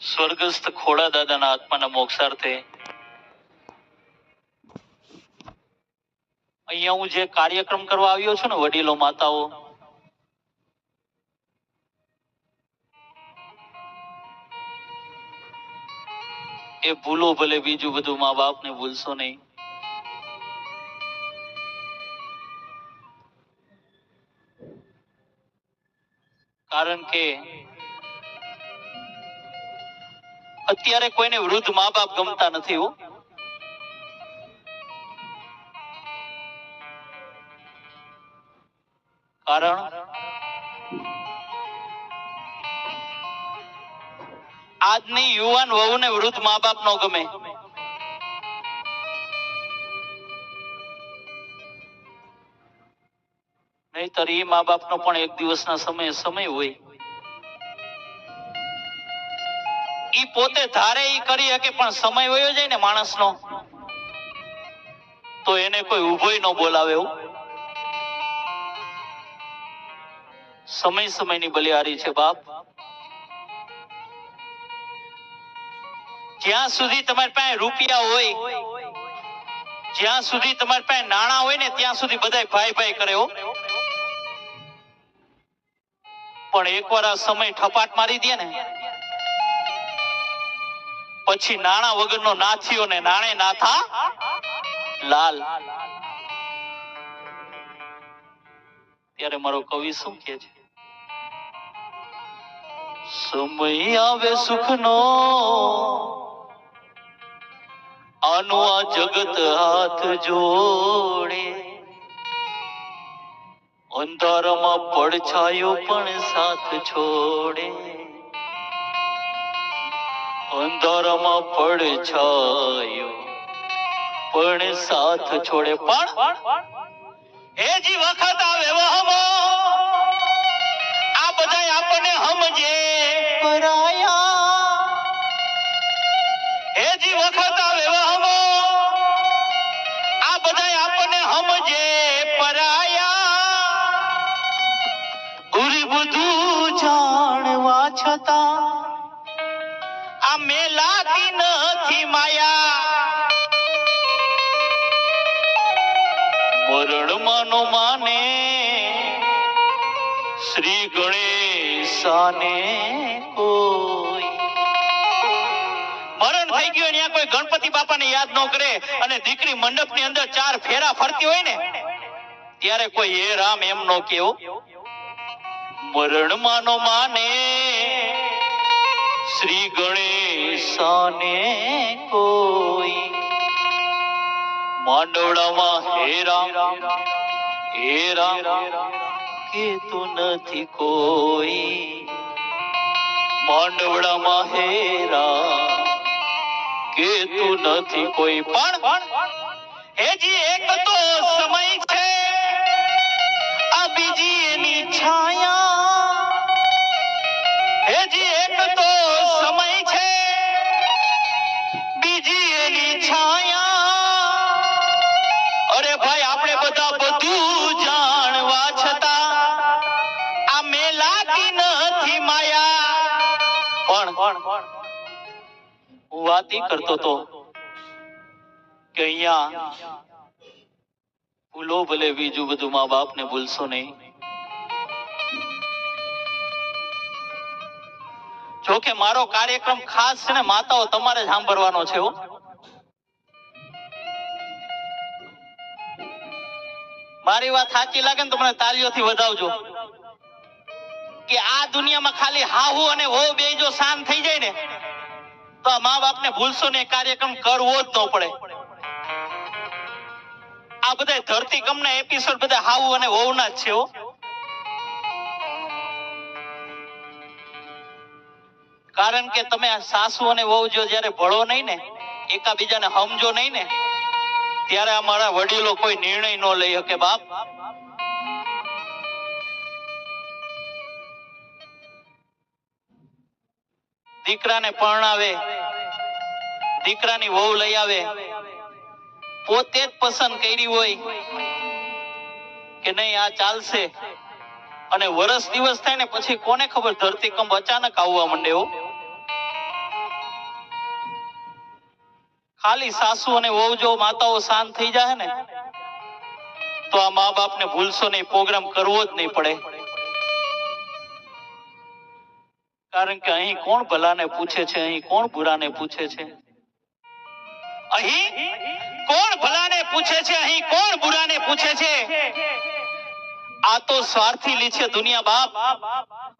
સ્વર્ગસ્થ ખોડા દાદાના આત્માના મોક્ષાર્થે અહીંયા હું જે કાર્યક્રમ કરવા આવ્યો છું ને વડીલો માતાઓ, એ ભૂલો ભલે બીજું બધું મા બાપ ને ભૂલશો નહીં. કારણ કે અત્યારે કોઈને વૃદ્ધ મા બાપ ગમતા નથી હો. કારણ આજની યુવાન વહુને વૃદ્ધ મા બાપ નો ગમે. નહીતર એ મા બાપનો પણ એક દિવસના સમય સમય હોય. ઈ પોતે ધારે ઈ કરી શકે પણ સમય વયો જાય ને માણસનો, તો એને કોઈ ઉભોય ન બોલાવે એવું સમય સમયની બલિહારી છે બાપ. જ્યાં સુધી તમારી પાસે રૂપિયા હોય, જ્યાં સુધી તમારી પાસે નાણાં હોય ને ત્યાં સુધી બધા ભાઈ ભાઈ કરે પણ એકવાર આ સમય ઠપાટ મારી દે ને, પછી નાણા વગરનો નાથીઓ ને નાણે નાથા લાલ. ત્યારે મારો કવિ શું કે છે? સમય આવે સુખનો, આનું આ જગત હાથ જોડે અંધારામાં પડછાયો પણ સાથ છોડે. અંધારામાં પડછાયો પણ સાથ છોડે. પણ એ જી વખત આવે વહમાં આ બધા આપણને સમજે. પરાયા. એ જી વખત મરણ શ્રી ગણેશાને મરણ થઈ ગયું ત્યાં કોઈ ગણપતિ બાપાને યાદ ન કરે અને દીકરી મંડપની અંદર ચાર ફેરા ફરતી હોય ને, ત્યારે કોઈ હે રામ એમ નો કેવો? મરણ માનો માને શ્રી ગણેશાને કોઈ માંડવડામાં હે રામ હે રામ કેતું નથી કોઈ માંડવડામાં હે રામ કેતું નથી કોઈ પણ હેજી એક તો સમય છે આ બીજી એની છાયા વાત ઈ કરતો તો કે અહીંયા ભૂલો ભલે બીજું બધું મા બાપ ને ભૂલશો નહીં જો કે મારો કાર્યક્રમ ખાસ ને માતાઓ તમારે સાંભળવાનો છે મારી વાત સાચી લાગે ને તમને તાળીઓથી વધાવજો. કે આ દુનિયામાં ખાલી હાહુ અને હો બે જો શાંત થઈ જાય ને, તો આ મા બાપને ભૂલશો ને કાર્યક્રમ કરવો જ ન પડે. આ બધા ધરતી કમના એપિસોડ બધા હાહુ અને વહુના જ છે કારણ કે તમે સાસુ અને વહુ જો જ્યારે ભળો નહીં ને, એકાબીજાને સમજો નહીં ને, ત્યારે અમારા વડીલો કોઈ નિર્ણય ન લઈ શકે, બાપ. દીકરાને પરણાવે, દીકરાની વહુ લઈ આવે, પોતે જ પસંદ કરી હોય કે નહીં, આ ચાલશે. અને વરસ દિવસ થાય ને, પછી કોને ખબર, ધરતીકંપ અચાનક આવવા માંડે ખાલી સાસુ અને વહુ માતાઓ શાંત થઈ જાય ને, તો આ મા બાપને ભૂલશો નહીં, પ્રોગ્રામ કરવો જ નહીં પડે. કારણ કે અહીં કોણ ભલાને પૂછે છે, અહીં કોણ બુરાને પૂછે છે? અહીં કોણ ભલાને પૂછે છે, અહીં કોણ બુરાને પૂછે છે? આ તો સ્વાર્થી લી છે દુનિયા બાપ.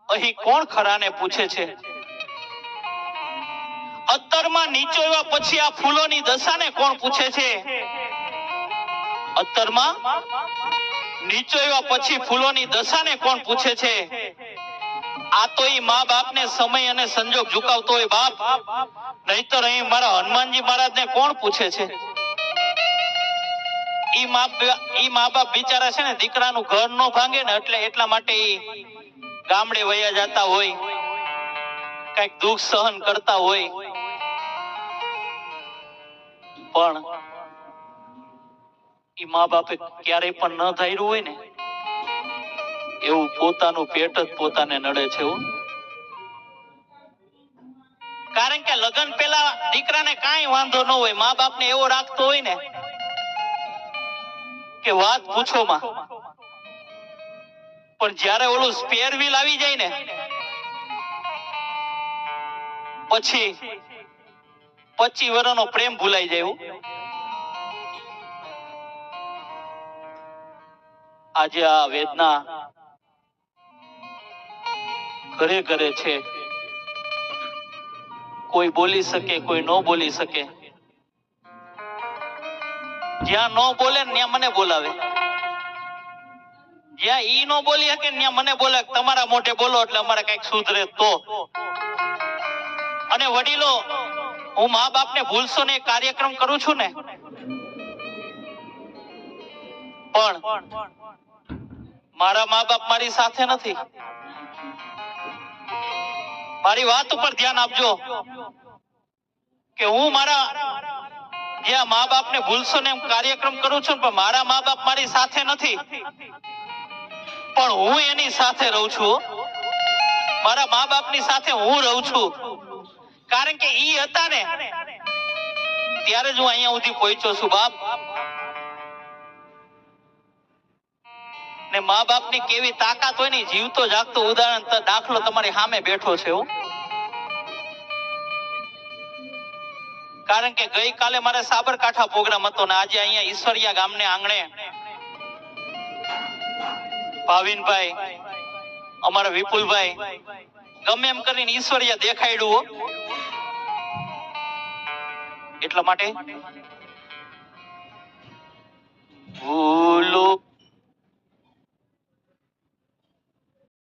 અહીં કોણ ખરાને પૂછે છે? અત્તરમાં એવા પછી આ ફૂલોની દશાને કોણ પૂછે છે? અત્તરમાં નીચો એવા પછી ફૂલોની દશાને કોણ પૂછે છે? આ તો ઈ મા બાપને સમય અને સંજોગ ઝુકાવતો હોય બાપ. નહીતર અહીં મારા હનુમાનજી મહારાજને કોણ પૂછે છે? ઈ મા ઈ મા બાપ બિચારા છે ને દીકરાનું ઘર નો ભાંગે ને એટલે એટલા માટે ઈ ગામડે વયા જતા હોય. કંઈક દુઃખ સહન કરતા હોય. પણ એ મા બાપે ક્યારેય પણ ન ધાર્યું હોય ને, એવું પોતાનું પેટ જ પોતાને નડે છે એવું કારણ કે લગ્ન પેલા દીકરાને કાંઈ વાંધો ન હોય, મા બાપને એવો રાખતો હોય ને કે વાત પૂછો માં. પણ જ્યારે ઓલું સ્પેર વ્હીલ આવી જાય ને, પછી પચી વર્ષનો પ્રેમ ભૂલાઈ જાય આજે આ વેદના ઘરે ઘરે છે. કોઈ બોલી શકે, કોઈ ન બોલી શકે. જ્યાં ન બોલે ત્યાં મને બોલાવે. જ્યાં ઈ ન બોલી શકે ત્યાં મને બોલે તમારા મોઢે બોલો એટલે અમારે કંઈક સુધરે તો. અને વડીલો હું મા બાપને ભૂલશો ને કાર્યક્રમ કરું છું ને. પણ મારા મા બાપ મારી સાથે નથી. મારી વાત ઉપર ધ્યાન આપજો કે હું મારા જ્યાં મા બાપને ભૂલશો ને એમ કાર્યક્રમ કરું છું પણ મારા મા બાપ મારી સાથે નથી. પણ હું એની સાથે રહું છું. મારા મા બાપની સાથે હું રહું છું. કારણ કે ઈ હતા ને, ત્યારે જ હું અહીંયા સુધી પહોંચ્યો છું, બાપ ને મા બાપની કેવી તાકાત હોય ને જીવતો જાગતો ઉદાહરણ દાખલો તમારી સામે બેઠો છે. કારણ કે ગઈકાલે મારે સાબરકાંઠા પ્રોગ્રામ હતો ને, આજે અહીંયા ઈશ્વરિયા ગામને આંગણે ભાવિનભાઈ, અમારા વિપુલભાઈ, ગમે એમ કરીને ઈશ્વરિયા દેખાડ્યું. એટલા માટે? ભૂલો